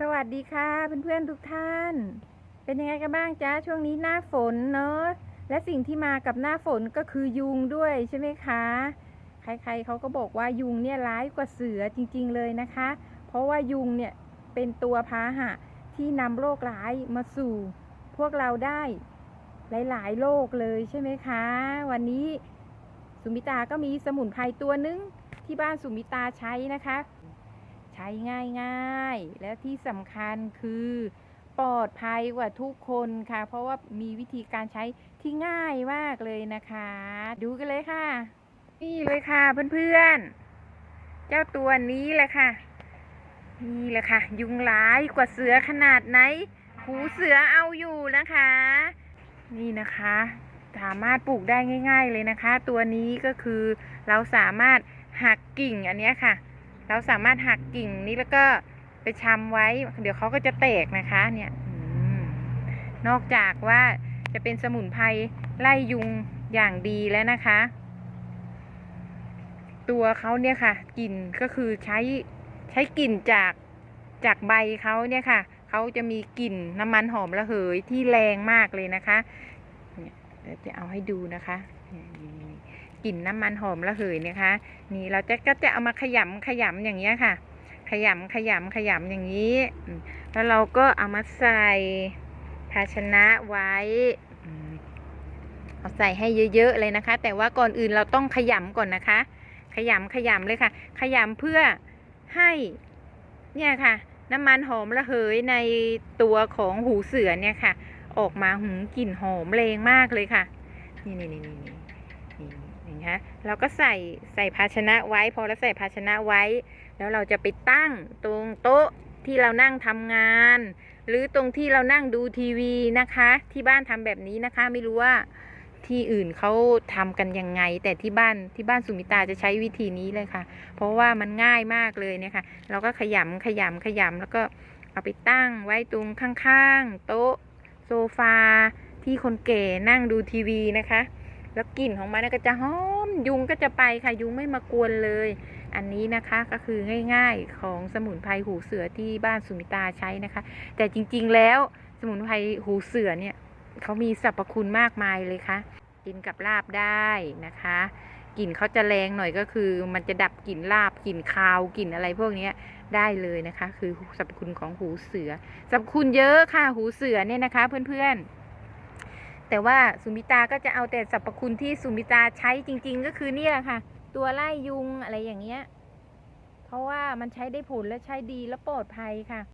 สวัสดีค่ะเพื่อนๆทุกท่าน เป็นยังไงกันบ้างจ๊ะช่วงนี้หน้าฝนเนาะและสิ่งที่มากับหน้าฝนก็คือยุงด้วยใช่ไหมคะ ใครๆเขาก็บอกว่ายุงเนี่ยร้ายกว่าเสือจริง ๆเลยนะคะ เพราะว่ายุงเนี่ยเป็นตัวพาหะที่นำโรคร้ายมาสู่ พวกเราได้หลายๆโรคเลยใช่ไหมคะ วันนี้สุมิตาก็มีสมุนไพรตัวนึงที่บ้านสุมิตาใช้นะคะ ใช้ง่ายๆ และที่สำคัญคือปลอดภัยกว่าทุกคนค่ะ เพราะว่ามีวิธีการใช้ที่ง่ายมากเลยนะคะ ดูกันเลยค่ะ นี่เลยค่ะเพื่อนๆ เจ้าตัวนี้แหละค่ะ นี่แหละค่ะ ยุงร้ายกว่าเสือขนาดไหน หูเสือเอาอยู่นะคะ นี่นะคะสามารถปลูกได้ง่าย ๆเลยนะคะ ตัวนี้ก็คือเราสามารถหักกิ่งอันนี้ค่ะ เราสามารถหักกิ่งนี้แล้วก็ไปชำไว้ เดี๋ยวเขาก็จะแตกนะคะ เนี่ยอนอกจากว่าจะเป็นสมุนไพรไล่ยุงอย่างดีแล้วนะคะ ตัวเขาเนี่ยค่ะกลิ่นก็คือใช้ใช้กลิ่นจากจากใบเขาเนี่ยค่ะเขาจะมีกลิ่นน้ำมันหอมระเหยที่แรงมากเลยนะคะเดี๋ยวจะเอาให้ดูนะคะนี่ๆ กลิ่นน้ำมันหอมระเหยนะคะ นี่เราจะก็จะเอามาขยำขยำอย่างเงี้ยค่ะ ขยำขยำขยำอย่างนี้ แล้วเราก็เอามาใส่ภาชนะไว้เอาใส่ให้เยอะๆเลยนะคะ แต่ว่าก่อนอื่นเราต้องขยำก่อนนะคะ ขยำขยำเลยค่ะ ขยำเพื่อให้เนี่ยค่ะ น้ำมันหอมระเหยในตัวของหูเสือเนี่ยค่ะ ออกมาหืมกลิ่นหอมแรงมากเลยค่ะ นี่นี่นี่นี่ นี่นะเราก็ใส่ใส่ภาชนะไว้ พอเราใส่ภาชนะไว้ แล้วเราจะไปตั้งตรงโต๊ะที่เรานั่งทำงาน หรือตรงที่เรานั่งดูทีวีนะคะ ที่บ้านทำแบบนี้นะคะ ไม่รู้ว่าที่อื่นเขาทำกันยังไง แต่ที่บ้านที่บ้านสุมิตาจะใช้วิธีนี้เลยค่ะ เพราะว่ามันง่ายมากเลยเนี่ยค่ะเราก็ขยำขยำขยำแล้วก็เอาไปตั้งไว้ตรงข้างๆ โต๊ะโซฟาที่คนแก่นั่งดูทีวีนะคะ แล้วกลิ่นของมันก็จะหอมยุงก็จะไปค่ะยุงไม่มากวนเลย อันนี้นะคะก็คือง่าย ๆของสมุนไพรหูเสือที่บ้านสุมิตาใช้นะคะ แต่จริงๆแล้วสมุนไพรหูเสือเนี่ยเขามีสรรพคุณมากมายเลยค่ะกินกับลาบได้นะคะกลิ่นเขาจะแรงหน่อยก็คือ มันจะดับกลิ่นลาบกลิ่นคาวกลิ่นอะไรพวกนี้ได้เลยนะคะ คือสรรพคุณของหูเสือสรรพคุณเยอะค่ะหูเสือเนี่ยนะคะ เพื่อนๆ แต่ว่าสุมิตาก็จะเอาแต่สรรพคุณที่สุมิตาใช้จริง ๆ ก็คือนี่แหละค่ะ ตัวไล่ยุงอะไรอย่างเงี้ย เพราะว่ามันใช้ได้ผลและใช้ดีและปลอดภัยค่ะ